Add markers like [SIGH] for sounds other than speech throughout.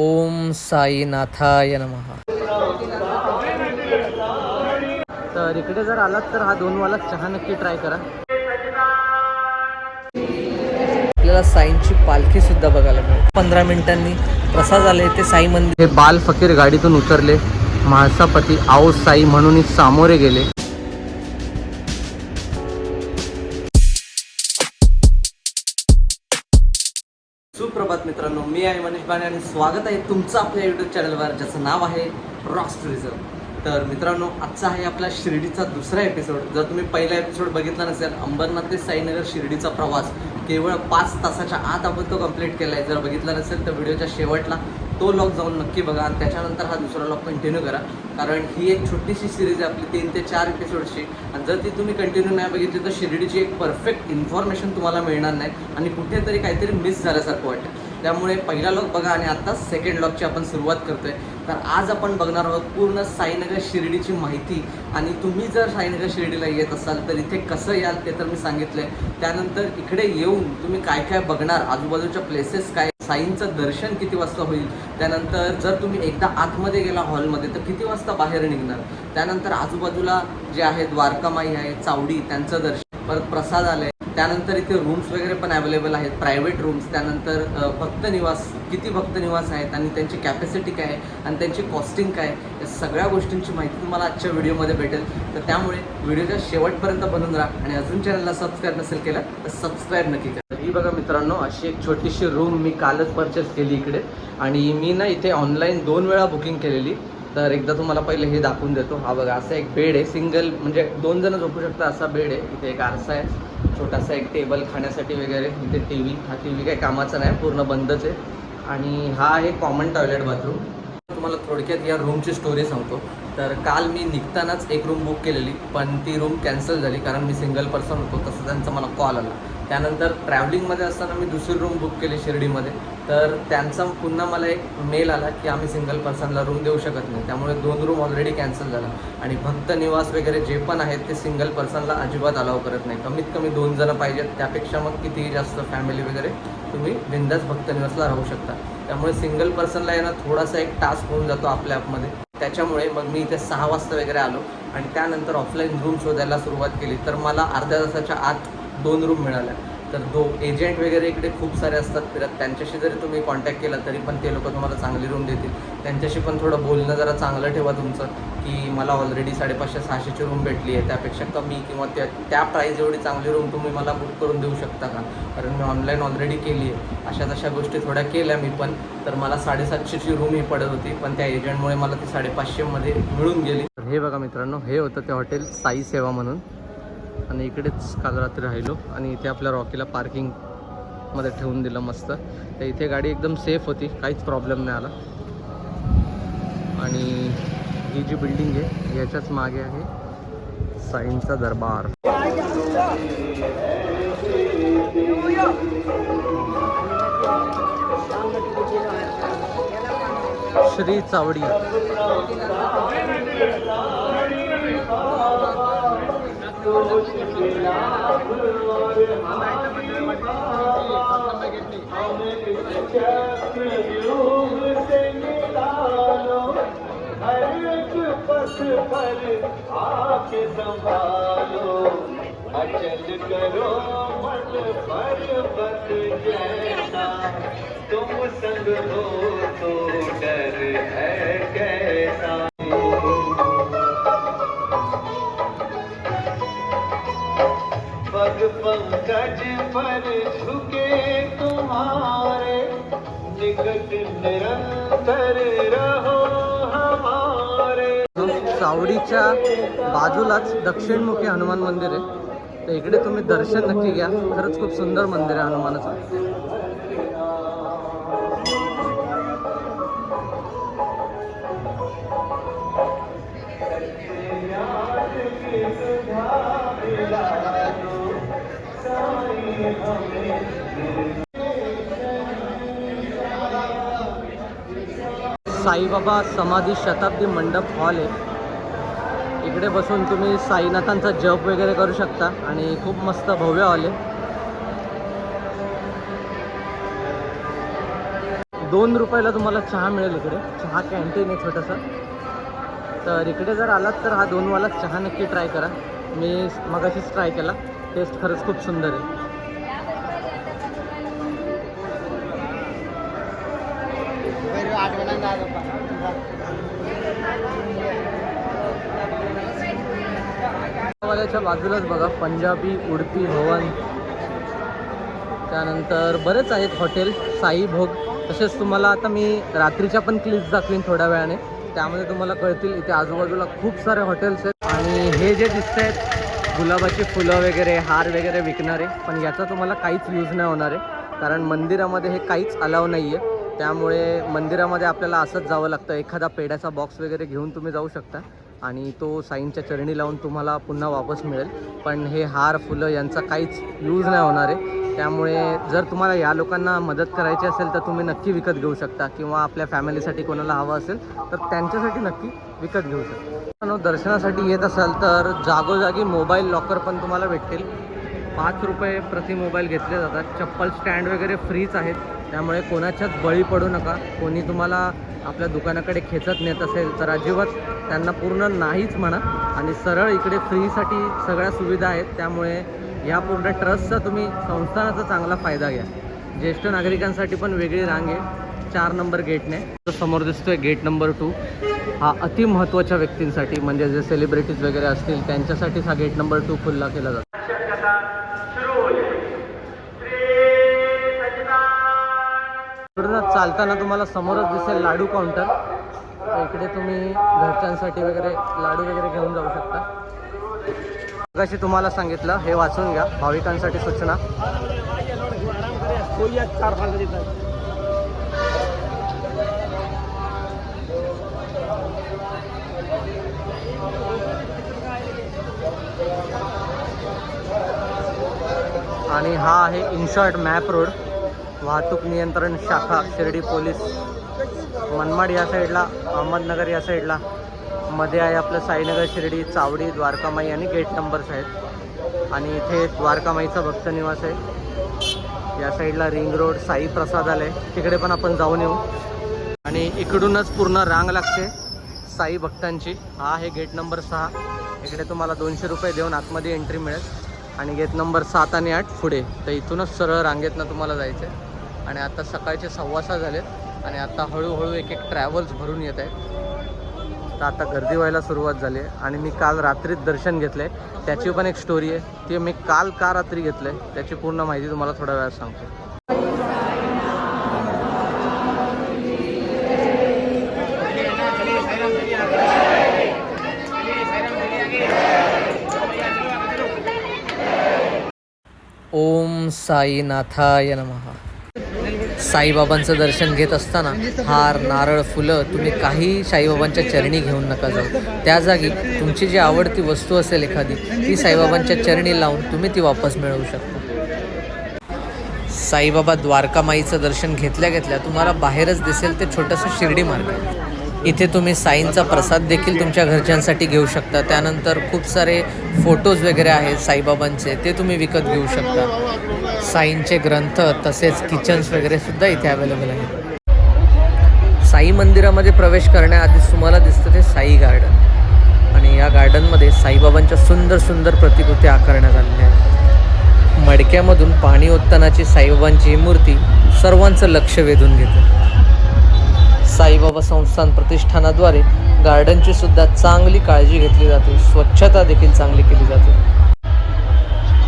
ओम साईनाथाय नमः. तर इकडे जर आलात तर हा दोनवाला चहा नक्की ट्राय करा. आपल्याला साईंची पालखी सुद्धा बघायला मिळेल. पंधरा मिनिटांनी प्रसाद आले ते साई मंदिर. हे बाल फकीर गाडीतून उतरले. म्हाळसापती आओ साई म्हणून सामोरे गेले. मी आहे मनीष बाणे आणि स्वागत आहे तुमचं आपल्या यूट्यूब चॅनलवर ज्याचं नाव आहे रॉक्स टुरिझम तर मित्रांनो आजचा आहे आपला शिर्डीचा दुसरा एपिसोड जर तुम्ही पहिला एपिसोड बघितला नसेल अंबरनाथ ते साईनगर शिर्डीचा प्रवास केवळ पाच तासाच्या आत आपण तो कंप्लीट केला आहे जर बघितला नसेल तर व्हिडिओच्या शेवटला तो लॉक जाऊन नक्की बघा आणि त्याच्यानंतर हा दुसरा लॉग कंटिन्यू करा. कारण ही एक छोटीशी सिरीज आहे आपली तीन ते चार एपिसोडची आणि जर ती तुम्ही कंटिन्यू नाही बघितली तर शिर्डीची एक परफेक्ट इन्फॉर्मेशन तुम्हाला मिळणार नाही आणि कुठेतरी काहीतरी मिस झाल्यासारखं वाटेल. त्यामुळे पहिला लॉक बघा आणि आता सेकंड लॉकची आपण सुरुवात करतोय. तर आज आपण बघणार आहोत पूर्ण साईनगर शिर्डीची माहिती. आणि तुम्ही जर साईनगर शिर्डीला येत असाल तर इथे कसं याल ते तर मी सांगितलंय. त्यानंतर इकडे येऊन तुम्ही काय काय बघणार? आजूबाजूच्या प्लेसेस काय? साईंचं दर्शन किती वाजता होईल? त्यानंतर जर तुम्ही एकदा आतमध्ये गेला हॉलमध्ये तर किती वाजता बाहेर निघणार? त्यानंतर आजूबाजूला जे आहे द्वारकामाई आहे चावडी त्यांचं दर्शन परत प्रसाद आले. त्यानंतर इथे रूम्स वगैरे पण अवेलेबल आहेत. प्रायव्हेट रूम्स त्यानंतर भक्त निवास. किती भक्त निवास आहेत आणि त्यांची कॅपॅसिटी काय आहे आणि त्यांची कॉस्टिंग काय या सगळ्या गोष्टींची माहिती तुम्हाला आजच्या व्हिडिओमध्ये भेटेल. तर त्यामुळे व्हिडिओच्या शेवटपर्यंत बनून राहा आणि अजून चॅनलला सबस्क्राईब नसेल केलं तर सबस्क्राईब नक्की करा. ही बघा मित्रांनो अशी एक छोटीशी रूम मी कालच परचेस केली इकडे. आणि मी ना इथे ऑनलाईन दोन वेळा बुकिंग केलेली. तर एकदा तुम्हाला पहिले हे दाखवून देतो. हा बघा असा एक बेड आहे. सिंगल म्हणजे दोन जण झोपू शकता असा बेड आहे. इथे एक आरसा आहे. छोटासा एक टेबल खाण्यासाठी वगैरे. इथे टी व्ही हा टी व्ही काही कामाचा नाही. पूर्ण बंदच आहे. आणि हा आहे कॉमन टॉयलेट बाथरूम तुम्हाला थोडक्यात या रूमची स्टोरी सांगतो. तर काल मी निघतानाच एक रूम बुक केलेली. पण ती रूम कॅन्सल झाली कारण मी सिंगल पर्सन होतो. तसं त्यांचा मला कॉल आला. त्यानंतर ट्रॅव्हलिंगमध्ये असताना मी दुसरी रूम बुक केली शिर्डीमध्ये. तर त्यांचा पुन्हा मला एक मेल आला की आम्ही सिंगल पर्सनला रूम देऊ शकत नाही. त्यामुळे दोन रूम ऑलरेडी कॅन्सल झाला. आणि भक्त निवास वगैरे जे पण आहेत ते सिंगल पर्सनला अजिबात अलाव करत नाही. कमीत कमी दोन जणं पाहिजेत. त्यापेक्षा मग कितीही जास्त फॅमिली वगैरे तुम्ही बिंदास भक्त निवासला राहू शकता. त्यामुळे सिंगल पर्सनला येणं थोडासा एक टास्क होऊन जातो आपल्या ॲपमध्ये त्याच्यामुळे मग मी इथे सहा वाजता वगैरे आलो. आणि त्यानंतर ऑफलाईन रूम शोधायला सुरुवात केली. तर मला अर्ध्या तासाच्या आत दोन रूम मिळाल्या. तर दो एजंट वगैरे इकडे खूप सारे असतात. फिरत त्यांच्याशी जरी तुम्ही कॉन्टॅक्ट केला तरी पण ते लोक तुम्हाला चांगली रूम देतील. त्यांच्याशी पण थोडं बोलणं जरा चांगलं ठेवा तुमचं की मला ऑलरेडी साडेपाचशे सहाशेची रूम भेटली आहे. त्यापेक्षा कमी किंवा त्या त्या प्राईज एवढी चांगली रूम तुम्ही मला बुक करून देऊ शकता का? कारण मी ऑनलाईन ऑलरेडी केली आहे. अशा तशा गोष्टी थोड्या केल्या मी पण. तर मला साडेसातशेची रूम ही पडत होती पण त्या एजंटमुळे मला ती साडेपाचशेमध्ये मिळून गेली. हे बघा मित्रांनो हे होतं ते हॉटेल साई सेवा म्हणून. आणि इकडेच काल रात्री राहिलो आणि इथे आपल्या रॉकीला पार्किंगमध्ये ठेवून दिलं मस्त. तर इथे गाडी एकदम सेफ होती काहीच प्रॉब्लेम नाही आला. आणि ही जी बिल्डिंग आहे याच्याच मागे आहे साईंचा दरबार. श्री चावडी आके संभालो अचल करो मन पर्वत जैसा तुम संग तो है कैसा पर झुके तुम्हारे निकट निरंतर रहो हमारे। चावडीच्या बाजूलाच दक्षिणमुखी हनुमान मंदिर आहे. तर इकडे तुम्ही दर्शन नक्की घ्या. खरंच खूप सुंदर मंदिर आहे हनुमानाचं. साईबाबा समाधी शताब्दी मंडप हॉल आहे. इकडे बसून तुम्ही साईनाथांचा जप वगैरे करू शकता आणि खूप मस्त भव्य हॉल आहे. दोन रुपयाला तुम्हाला चहा मिळेल इकडे. चहा कॅन्टीन आहे छोटंसं. तर इकडे जर आलात तर हा दोनवाला चहा नक्की ट्राय करा. मी मगाशीच ट्राय केला. टेस्ट खरंच खूप सुंदर आहे. वाल्याच्या बाजूलाच बघा पंजाबी उडपी भवन. त्यानंतर बरेच आहेत हॉटेल साई भोग. तसेच तुम्हाला आता मी रात्रीच्या पण क्लिप्स दाखवीन थोड्या वेळाने. त्यामध्ये तुम्हाला कळतील इथे आजूबाजूला खूप सारे हॉटेल्स आहेत. आणि हे जे दिसत आहेत गुलाबाची फुलं वगैरे हार वगैरे विकणारे पण याचा तुम्हाला काहीच यूज नाही होणार आहे. कारण मंदिरामध्ये हे काहीच अलाव नाही आहे त्यामुळे मंदिरामध्ये आपल्याला असंच जावं लागतं. एखादा पेड्याचा बॉक्स वगैरे घेऊन तुम्ही जाऊ शकता. आणि तो साईंच्या चरणी लावून तुम्हाला पुन्हा वापस मिळेल. पण हे हार फुलं यांचा काहीच यूज नाही होणार आहे. त्यामुळे जर तुम्हाला या लोकांना मदत करायची असेल तर तुम्ही नक्की विकत घेऊ शकता. किंवा आपल्या फॅमिलीसाठी कोणाला हवं असेल तर त्यांच्यासाठी नक्की विकत घेऊ शकता. दर्शनासाठी येत असाल तर जागोजागी मोबाईल लॉकर पण तुम्हाला भेटतील. पाच रुपये प्रति मोबाईल घेतले जातात. चप्पल स्टँड वगैरे फ्रीच आहेत. त्यामुळे कोणाच्याच बळी पडू नका. कोणी तुम्हाला आपल्या दुकानाकडे खेचत नेत असेल तर अजिबात त्यांना पूर्ण नाहीच म्हणा. आणि सरळ इकडे फ्रीसाठी सगळ्या सुविधा आहेत. त्यामुळे या पूर्ण ट्रस्टचा तुम्ही संस्थानाचा चांगला फायदा घ्या. ज्येष्ठ नागरिकांसाठी पण वेगळी रांग आहे. चार नंबर गेटने. तो समोर दिसतोय गेट नंबर टू. हा अति महत्त्वाच्या व्यक्तींसाठी म्हणजे जे सेलिब्रिटीज वगैरे असतील त्यांच्यासाठीच हा गेट नंबर टू खुल्ला केला जातो. इकडूनच चालताना तुम्हाला समोरच दिसेल लाडू काउंटर इकडे तुम्ही घरच्यांसाठी वगैरे लाडू वगैरे घेऊन जाऊ शकता. कशी तुम्हाला सांगितलं हे वाचून घ्या. भाविकांसाठी सूचना. आणि हा आहे इनशॉर्ट मॅप रोड वाहतूक नियंत्रण शाखा शिर्डी पोलीस मनमाड या साईडला अहमदनगर या साईडला. मध्ये आहे आपलं साईनगर शिर्डी चावडी द्वारकामाई आणि गेट नंबर्स आहेत आणि इथे द्वारकामाईचा भक्त निवास आहे. या साईडला रिंग रोड साई प्रसादालय. तिकडे पण आपण जाऊन येऊ. आणि इकडूनच पूर्ण रांग लागते साई भक्तांची. हा आहे गेट नंबर सहा. इकडे तुम्हाला दोनशे रुपये देऊन आतमध्ये एंट्री मिळेल. आणि गेट नंबर सात आणि आठ पुढे. तर इथूनच सरळ रांगेतनं तुम्हाला जायचं आहे आणि आता सकाळचे सव्वा सहा झालेत आणि आता हळूहळू एक एक ट्रॅव्हल्स भरून येत आहेत. तर आता गर्दी व्हायला सुरुवात झाली आहे आणि मी काल रात्रीत दर्शन घेतलं आहे त्याची पण एक स्टोरी आहे. ती मी काल का रात्री घेतलं आहे त्याची पूर्ण माहिती तुम्हाला थोड्या वेळात सांगतो. ओम साईनाथाय नमः. साईबाबांचं दर्शन घेत असताना हार नारळ फुलं तुम्ही काही साईबाबांच्या चरणी घेऊन नका जाऊ. त्या जागी तुमची जी आवडती वस्तू असेल एखादी ती साईबाबांच्या चरणी लावून तुम्ही ती वापस मिळवू शकता. साईबाबा द्वारकामाईचं दर्शन घेतल्या घेतल्या तुम्हाला बाहेरच दिसेल ते छोटंसं शिर्डी मार्ग. इथे तुम्ही साईंचा प्रसाद देखील तुमच्या घरच्यांसाठी घेऊ शकता. त्यानंतर खूप सारे फोटोज वगैरे आहेत साईबाबांचे ते तुम्ही विकत घेऊ शकता. साईंचे ग्रंथ तसेच किचन्स वगैरे सुद्धा इथे अवेलेबल आहेत. साई मंदिरामध्ये प्रवेश करण्याआधीच तुम्हाला दिसतं ते साई गार्डन आणि या गार्डनमध्ये साईबाबांच्या सुंदर सुंदर प्रतिकृती आकारण्यात आलेल्या आहेत. मडक्यामधून पाणी ओततानाची साईबाबांची ही मूर्ती सर्वांचं लक्ष वेधून घेते. साईबाबा संस्थान प्रतिष्ठानाद्वारे गार्डनची सुद्धा चांगली काळजी घेतली जाते. स्वच्छता देखील चांगली केली जाते.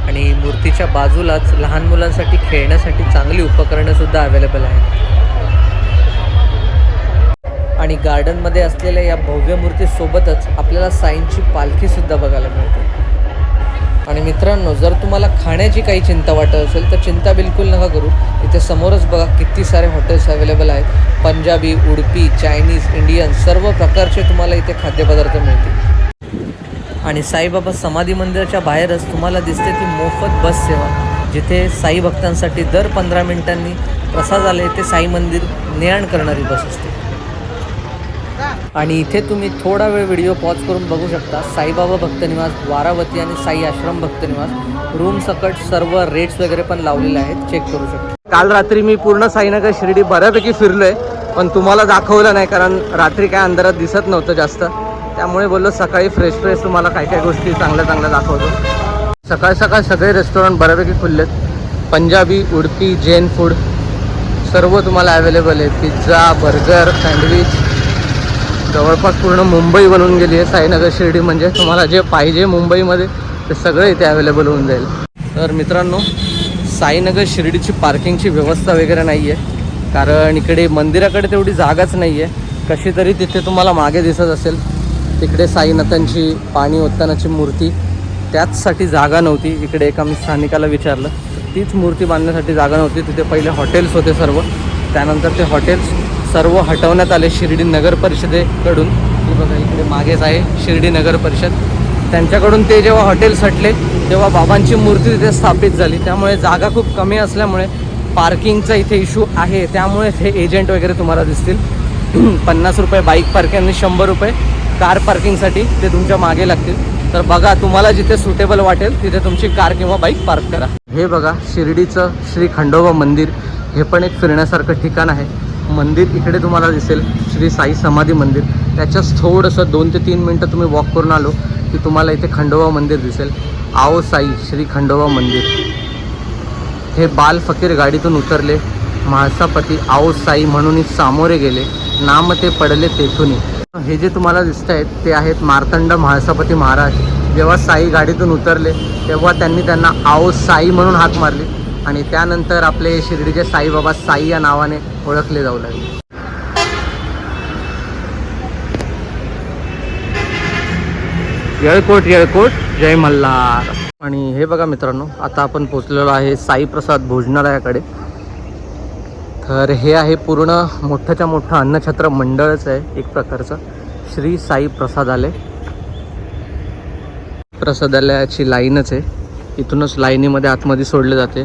आणि मूर्तीच्या बाजूलाच लहान मुलांसाठी खेळण्यासाठी चांगली उपकरणं सुद्धा अवेलेबल आहेत. आणि गार्डनमध्ये असलेल्या या भव्य मूर्तीसोबतच आपल्याला साईंची पालखी सुद्धा बघायला मिळते. आणि मित्रांनो जर तुम्हाला खाण्याची काही चिंता वाटत असेल तर चिंता बिलकुल नका करू. इथे समोरच बघा किती सारे हॉटेल्स अवेलेबल आहेत. पंजाबी उडपी चायनीज इंडियन सर्व प्रकारचे तुम्हाला इथे खाद्यपदार्थ मिळतील. आणि साईबाबा समाधी मंदिराच्या बाहेरच तुम्हाला दिसते ती मोफत बस सेवा जिथे साई भक्तांसाठी दर पंधरा मिनिटांनी प्रसादालय ते साई मंदिर ने आण करणारी बस असते. आणि इथे तुम्ही थोडा वेळ व्हिडिओ पॉज करून बघू शकता. साईबाबा भक्तनिवास द्वारावती आणि साई आश्रम भक्तनिवास रूम सकट सर्व रेट्स वगैरे पण लावलेले आहेत. चेक करू शकता. काल रात्री मी पूर्ण साईनगर शिर्डी बऱ्यापैकी फिरलोय पण तुम्हाला दाखवलं नाही कारण रात्री काय अंधारात दिसत नव्हतं जास्त. त्यामुळे बोललो सकाळी फ्रेश फ्रेश तुम्हाला काय काय गोष्टी चांगल्या चांगल्या दाखवतो. सकाळ सकाळ सगळे रेस्टॉरंट बऱ्यापैकी खुललेत. पंजाबी उडपी जैन फूड सर्व तुम्हाला अवेलेबल आहे पिझ्झा बर्गर सँडविच जवळपास पूर्ण मुंबई बनून गेली आहे. साईनगर शिर्डी म्हणजे तुम्हाला जे पाहिजे मुंबईमध्ये ते सगळं इथे अवेलेबल होऊन जाईल. तर मित्रांनो साईनगर शिर्डीची पार्किंगची व्यवस्था वगैरे नाही आहे कारण इकडे मंदिराकडे तेवढी जागाच नाही आहे कशी तरी तिथे तुम्हाला मागे दिसत असेल. तिकडे साईनाथांची पाणी ओततानाची मूर्ती त्याचसाठी जागा नव्हती. इकडे एका मी स्थानिकाला विचारलं. तीच मूर्ती बांधण्यासाठी जागा नव्हती. तिथे पहिले हॉटेल्स होते सर्व. त्यानंतर ते हॉटेल्स सर्व हटवण्यात आले शिर्डी नगर परिषदेकडून. हे बघा इकडे मागेच आहे शिर्डी नगर परिषद. त्यांच्याकडून ते जेव्हा हॉटेल्स हटले तेव्हा बाबांची मूर्ती तिथे स्थापित झाली. त्यामुळे जागा खूप कमी असल्यामुळे पार्किंगचा इथे इशू आहे. त्यामुळे हे एजंट वगैरे तुम्हाला दिसतील. [CLEARS THROAT] पन्नास रुपये बाईक पार्किंग आणि शंभर रुपये कार पार्किंगसाठी ते तुमच्या मागे लागतील. तर बघा तुम्हाला जिथे सुटेबल वाटेल तिथे तुमची कार किंवा बाईक पार्क करा. हे बघा शिर्डीचं श्री खंडोबा मंदिर. हे पण एक फिरण्यासारखं ठिकाण आहे. मंदिर इकडे तुम्हाला दिसेल श्री साई समाधी मंदिर. त्याच्याच थोडंसं दोन ते तीन मिनटं तुम्ही वॉक करून आलो की तुम्हाला इथे खंडोबा मंदिर दिसेल. आओ साई श्री खंडोबा मंदिर. हे बाल फकीर गाडीतून उतरले. म्हाळसापती आओ साई म्हणून सामोरे गेले. नाम ते पडले तेथून हे जे तुम्हाला दिसत आहेत ते आहेत मार्तंड म्हाळसापती महाराज. जेव्हा साई गाडीतून उतरले तेव्हा त्यांनी त्यांना आओ साई म्हणून हाक मारली. आणि त्यानंतर आपले शिर्डीचे साईबाबा साई या नावाने ओळखले जाऊ लागले. येळकोट येळकोट जय मल्हार. आणि हे बघा मित्रांनो आता आपण पोचलेलो आहे साई प्रसाद भोजनालयाकडे. तर हे आहे पूर्ण मोठ्याच्या मोठं अन्नछत्र मंडळच आहे एक प्रकारचं. श्री साई प्रसादालय. प्रसादालयाची लाईनच आहे. इथूनच लाईनीमध्ये आतमध्ये सोडले जाते.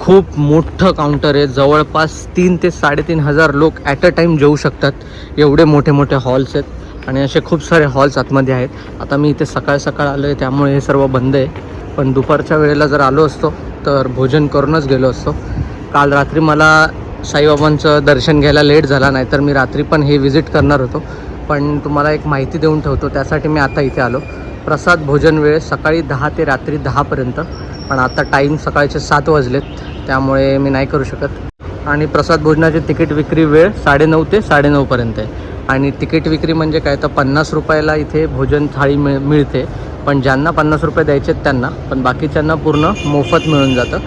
खूप मोठं काउंटर आहे. जवळपास तीन ते साडेतीन हजार लोक ॲट अ टाईम जेऊ शकतात. एवढे मोठे मोठे हॉल्स आहेत. आणि असे खूप सारे हॉल्स आतमध्ये आहेत. आता मी इथे सकाळ सकाळ आलो आहे त्यामुळे हे सर्व बंद आहे. पण दुपारच्या वेळेला जर आलो असतो तर भोजन करूनच गेलो असतो. काल रात्री मला साईबाबांचं दर्शन घ्यायला लेट झाला नाही तर मी रात्री पण हे व्हिजिट करणार होतो. पण तुम्हाला एक माहिती देऊन ठेवतो त्यासाठी मी आता इथे आलो. प्रसाद भोजन वेळ सकाळी दहा ते रात्री दहापर्यंत पण आता टाईम सकाळचे सात वाजलेत त्यामुळे मी नाही करू शकत. आणि प्रसाद भोजनाची तिकीट विक्री वेळ साडेनऊ ते साडेनऊपर्यंत आहे. आणि तिकीट विक्री म्हणजे काय तर पन्नास रुपयाला इथे भोजन थाळी मिळ मिळते. पण ज्यांना पन्नास रुपये द्यायचे आहेत त्यांना पण बाकीच्यांना पूर्ण मोफत मिळून जातं.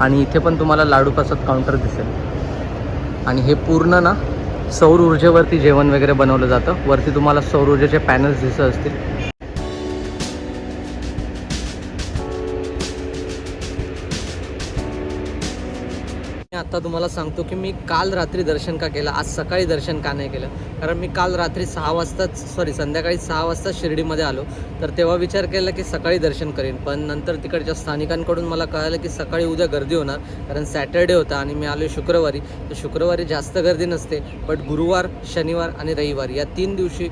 आणि इथे पण तुम्हाला लाडू प्रसाद काउंटर दिसेल. आणि हे पूर्ण ना सौर ऊर्जेवरती जेवण वगैरे बनवलं जातं. वरती तुम्हाला सौर ऊर्जेचे पॅनल्स दिसत असतील. आता तुम्हाला सांगतो की मी काल रात्री दर्शन का केलं आज सकाळी दर्शन का नाही केलं? कारण मी काल रात्री सहा वाजताच सॉरी संध्याकाळी सहा वाजता शिर्डीमध्ये आलो. तर तेव्हा विचार केला की सकाळी दर्शन करेन. पण नंतर तिकडच्या स्थानिकांकडून मला कळालं की सकाळी उद्या गर्दी होणार. कारण सॅटर्डे होता आणि मी आलो शुक्रवारी. तर शुक्रवारी जास्त गर्दी नसते. बट गुरुवार शनिवार आणि रविवार या तीन दिवशी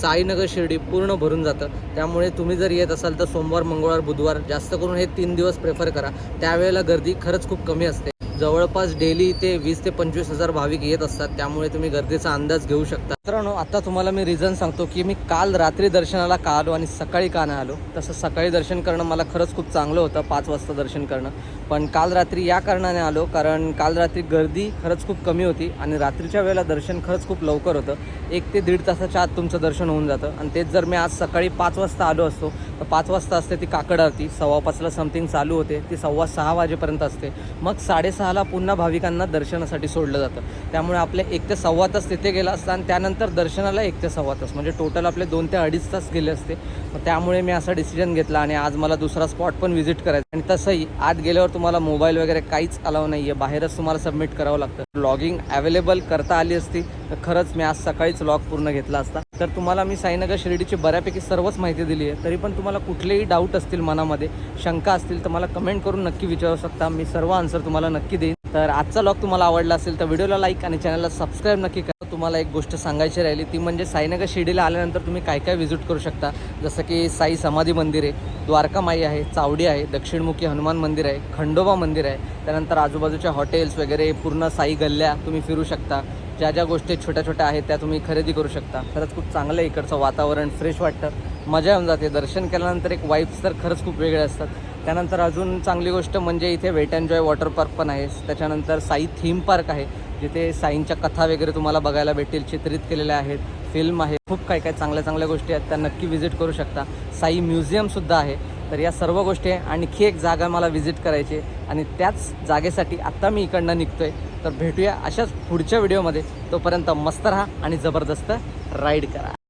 साईनगर शिर्डी पूर्ण भरून जातं. त्यामुळे तुम्ही जर येत असाल तर सोमवार मंगळवार बुधवार जास्त करून हे तीन दिवस प्रेफर करा. त्यावेळेला गर्दी खरंच खूप कमी असते. जवळपास डेली ते वीस ते पंचवीस हजार भाविक येत असतात. त्यामुळे तुम्ही गर्दीचा अंदाज घेऊ शकता. मित्रांनो आता तुम्हाला मी रिझन सांगतो की मी काल रात्री दर्शनाला का आलो आणि सकाळी का नाही आलो? तसं सकाळी दर्शन करणं मला खरंच खूप चांगलं होतं पाच वाजता दर्शन करणं. पण काल रात्री या कारणाने आलो कारण काल रात्री गर्दी खरंच खूप कमी होती आणि रात्रीच्या वेळेला दर्शन खरंच खूप लवकर होतं. एक ते दीड तासाच्या आत तुमचं दर्शन होऊन जातं. आणि तेच जर मी आज सकाळी पाच वाजता आलो असतो तर पाच वाजता असते ती काकड आरती. सव्वा पाचला समथिंग चालू होते. ती सव्वा सहा वाजेपर्यंत असते. मग साडेसहाला पुन्हा भाविकांना दर्शनासाठी सोडलं जातं. त्यामुळे आपले एक ते सव्वा तास तिथे गेला असता आणि त्यानंतर दर्शनाला एक ते सव्वा तास. म्हणजे टोटल आपले दोन ते अडीच तास गेले असते. त्यामुळे मी असा डिसिजन घेतला आणि आज मला दुसरा स्पॉट पण व्हिजिट करायचा. आणि तसंही आत गेल्यावर तुम्हाला मोबाईल वगैरे काहीच अलाव नाही आहे बाहेरच तुम्हाला सबमिट करावं लागतं. लॉगिंग अवेलेबल करता आली असती तर खरंच मी आज सकाळीच लॉग पूर्ण घेतला असता. तर तुम्हाला मी साईनगर शिर्डीची बऱ्यापैकी सर्वच माहिती दिली आहे तरी पण तुम्हाला तुम्हाला कुठलेही डाऊट असतील मनामध्ये शंका असतील तर मला कमेंट करून नक्की विचारू शकता. मी सर्व आन्सर तुम्हाला नक्की देईन. तर आजचा लॉग तुम्हाला आवडला असेल तर व्हिडिओला लाईक आणि चॅनलला सबस्क्राईब नक्की करा. तुम्हाला एक गोष्ट सांगायची राहिली ती म्हणजे साईनगर शिर्डीला आल्यानंतर तुम्ही काय काय व्हिजिट करू शकता? जसं की साई समाधी मंदिर आहे द्वारकामाई आहे चावडी आहे दक्षिणमुखी हनुमान मंदिर आहे खंडोबा मंदिर आहे. त्यानंतर आजूबाजूच्या हॉटेल्स वगैरे पूर्ण साई गल्ल्या तुम्ही फिरू शकता. ज्या ज्या गोष्टी छोट्या छोट्या आहेत त्या तुम्ही खरेदी करू शकता. खरंच खूप चांगलं आहे इकडचं वातावरण फ्रेश वाटतं. मजा येऊन जाते. दर्शन केल्यानंतर एक वाईब्स तर खरंच खूप वेगळे असतात. त्यानंतर अजून चांगली गोष्ट म्हणजे इथे वेट एन्जॉय वॉटर पार्क पण आहे. त्याच्यानंतर साई थीम पार्क आहे जिथे साईंच्या कथा वगैरे तुम्हाला बघायला भेटतील चित्रित केलेल्या आहेत फिल्म आहे. खूप काही काय चांगल्या चांगल्या गोष्टी आहेत त्या नक्की व्हिजिट करू शकता. साई म्युझियमसुद्धा आहे. तर या सर्व गोष्टी आहे आणखी एक जागा मला व्हिजिट करायची आहे. आणि त्याच जागेसाठी आत्ता मी इकडनं निघतो आहे तर भेटूया अशाच पुढच्या व्हिडिओमध्ये तोपर्यंत मस्त राहा आणि जबरदस्त राईड करा.